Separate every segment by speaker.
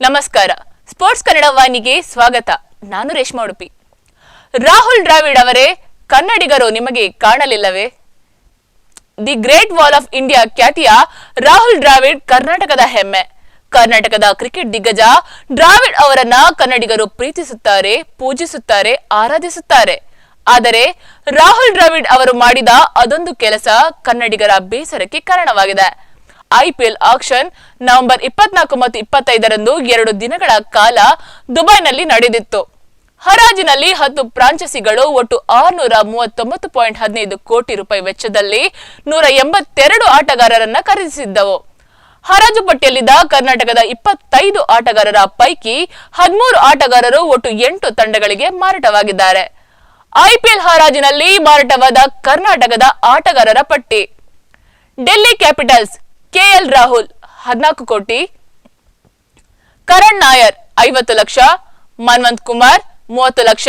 Speaker 1: ನಮಸ್ಕಾರ. ಸ್ಪೋರ್ಟ್ಸ್ ಕನ್ನಡ ವಾಹಿನಿಗೆ ಸ್ವಾಗತ. ನಾನು ರೇಷ್ಮಾ ಉಡುಪಿ. ರಾಹುಲ್ ದ್ರಾವಿಡ್ ಅವರೇ, ಕನ್ನಡಿಗರು ನಿಮಗೆ ಕಾಣಲಿಲ್ಲವೇ? The great wall of India ಖ್ಯಾತಿಯ ರಾಹುಲ್ ದ್ರಾವಿಡ್ ಕರ್ನಾಟಕದ ಹೆಮ್ಮೆ. ಕರ್ನಾಟಕದ ಕ್ರಿಕೆಟ್ ದಿಗ್ಗಜ ದ್ರಾವಿಡ್ ಅವರನ್ನ ಕನ್ನಡಿಗರು ಪ್ರೀತಿಸುತ್ತಾರೆ, ಪೂಜಿಸುತ್ತಾರೆ, ಆರಾಧಿಸುತ್ತಾರೆ. ಆದರೆ ರಾಹುಲ್ ದ್ರಾವಿಡ್ ಅವರು ಮಾಡಿದ ಅದೊಂದು ಕೆಲಸ ಕನ್ನಡಿಗರ ಬೇಸರಕ್ಕೆ ಕಾರಣವಾಗಿದೆ. ಐಪಿಎಲ್ ಆಕ್ಷನ್ ನವೆಂಬರ್ ಇಪ್ಪತ್ನಾಲ್ಕು ಮತ್ತು ಇಪ್ಪತ್ತೈದರಂದು ಎರಡು ದಿನಗಳ ಕಾಲ ದುಬೈನಲ್ಲಿ ನಡೆದಿತ್ತು. ಹರಾಜಿನಲ್ಲಿ ಹತ್ತು ಫ್ರಾಂಚೈಸಿಗಳು ಒಟ್ಟು ಆರುನೂರ ಮೂವತ್ತೊಂಬತ್ತು ಪಾಯಿಂಟ್ ಹದಿನೈದು ಕೋಟಿ ರೂಪಾಯಿ ವೆಚ್ಚದಲ್ಲಿ ನೂರ ಎಂಬತ್ತೆರಡು ಆಟಗಾರರನ್ನ ಖರೀದಿಸಿದ್ದವು. ಹರಾಜು ಪಟ್ಟಿಯಲ್ಲಿದ್ದ ಕರ್ನಾಟಕದ ಇಪ್ಪತ್ತೈದು ಆಟಗಾರರ ಪೈಕಿ ಹದಿಮೂರು ಆಟಗಾರರು ಒಟ್ಟು ಎಂಟು ತಂಡಗಳಿಗೆ ಮಾರಾಟವಾಗಿದ್ದಾರೆ. ಐಪಿಎಲ್ ಹರಾಜಿನಲ್ಲಿ ಮಾರಾಟವಾದ ಕರ್ನಾಟಕದ ಆಟಗಾರರ ಪಟ್ಟಿ. ಡೆಲ್ಲಿ ಕ್ಯಾಪಿಟಲ್ಸ್ ಕೆಎಲ್ ರಾಹುಲ್ ಹದಿನಾಲ್ಕು ಕೋಟಿ, ಕರಣ್ ನಾಯರ್ ಐವತ್ತು ಲಕ್ಷ, ಮನ್ವಂತ್ ಕುಮಾರ್ ಮೂವತ್ತು ಲಕ್ಷ,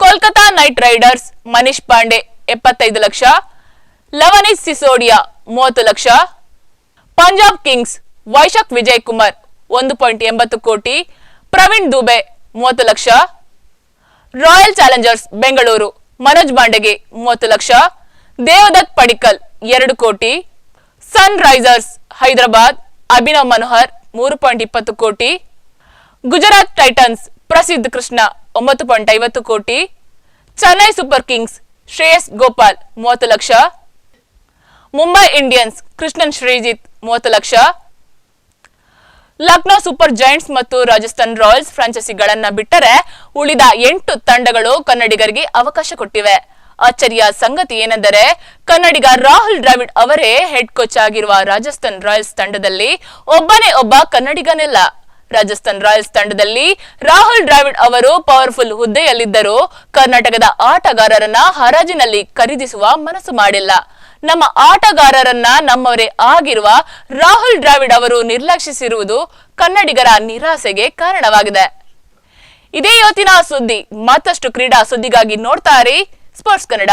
Speaker 1: ಕೋಲ್ಕತಾ ನೈಟ್ ರೈಡರ್ಸ್ ಮನೀಶ್ ಪಾಂಡೆ ಎಪ್ಪತ್ತೈದು ಲಕ್ಷ ಲವನೀಶ್ ಸಿಸೋಡಿಯಾ ಮೂವತ್ತು ಲಕ್ಷ, ಪಂಜಾಬ್ ಕಿಂಗ್ಸ್ ವೈಶಾಖ್ ವಿಜಯ್ ಕುಮಾರ್ ಒಂದು ಪಾಯಿಂಟ್ ಎಂಬತ್ತು ಕೋಟಿ, ಪ್ರವೀಣ್ ದುಬೆ ಮೂವತ್ತು ಲಕ್ಷ, ರಾಯಲ್ ಚಾಲೆಂಜರ್ಸ್ ಬೆಂಗಳೂರು ಮನೋಜ್ ಬಾಂಡೆಗೆ ಮೂವತ್ತು ಲಕ್ಷ, ದೇವದತ್ ಪಡಿಕಲ್ ಎರಡು ಕೋಟಿ ಸನ್ ರೈಸರ್ಸ್ ಹೈದರಾಬಾದ್ ಅಭಿನವ್ ಮನೋಹರ್ ಮೂರು ಪಾಯಿಂಟ್ ಇಪ್ಪತ್ತು ಕೋಟಿ, ಗುಜರಾತ್ ಟೈಟನ್ಸ್ ಪ್ರಸಿದ್ಧ ಕೃಷ್ಣ ಒಂಬತ್ತು ಪಾಯಿಂಟ್ ಐವತ್ತು ಕೋಟಿ, ಚೆನ್ನೈ ಸೂಪರ್ ಕಿಂಗ್ಸ್ ಶ್ರೇಯಸ್ ಗೋಪಾಲ್ ಮೂವತ್ತು ಲಕ್ಷ, ಮುಂಬೈ ಇಂಡಿಯನ್ಸ್ ಕೃಷ್ಣನ್ ಶ್ರೀಜಿತ್ ಮೂವತ್ತು ಲಕ್ಷ, ಲಕ್ನೋ ಸೂಪರ್ ಜೈಂಟ್ಸ್ ಮತ್ತು ರಾಜಸ್ಥಾನ್ ರಾಯಲ್ಸ್ ಫ್ರಾಂಚೈಸಿಗಳನ್ನ ಬಿಟ್ಟರೆ ಉಳಿದ ಎಂಟು ತಂಡಗಳು ಕನ್ನಡಿಗರಿಗೆ ಅವಕಾಶ ಕೊಟ್ಟಿವೆ. ಅಚ್ಚರಿಯ ಸಂಗತಿ ಏನೆಂದರೆ, ಕನ್ನಡಿಗ ರಾಹುಲ್ ದ್ರಾವಿಡ್ ಅವರೇ ಹೆಡ್ ಕೋಚ್ ಆಗಿರುವ ರಾಜಸ್ಥಾನ್ ರಾಯಲ್ಸ್ ತಂಡದಲ್ಲಿ ಒಬ್ಬನೇ ಒಬ್ಬ ಕನ್ನಡಿಗನಿಲ್ಲ. ರಾಜಸ್ಥಾನ್ ರಾಯಲ್ಸ್ ತಂಡದಲ್ಲಿ ರಾಹುಲ್ ದ್ರಾವಿಡ್ ಅವರು ಪವರ್ಫುಲ್ ಹುದ್ದೆಯಲ್ಲಿದ್ದರೂ ಕರ್ನಾಟಕದ ಆಟಗಾರರನ್ನ ಹರಾಜಿನಲ್ಲಿ ಖರೀದಿಸುವ ಮನಸ್ಸು ಮಾಡಿಲ್ಲ. ನಮ್ಮ ಆಟಗಾರರನ್ನ ನಮ್ಮವರೇ ಆಗಿರುವ ರಾಹುಲ್ ದ್ರಾವಿಡ್ ಅವರು ನಿರ್ಲಕ್ಷಿಸಿರುವುದು ಕನ್ನಡಿಗರ ನಿರಾಸೆಗೆ ಕಾರಣವಾಗಿದೆ. ಇದೇ ಇವತ್ತಿನ ಸುದ್ದಿ. ಮತ್ತಷ್ಟು ಕ್ರೀಡಾ ಸುದ್ದಿಗಾಗಿ ನೋಡ್ತಾ ಸ್ಪೋರ್ಟ್ಸ್ ಕನ್ನಡ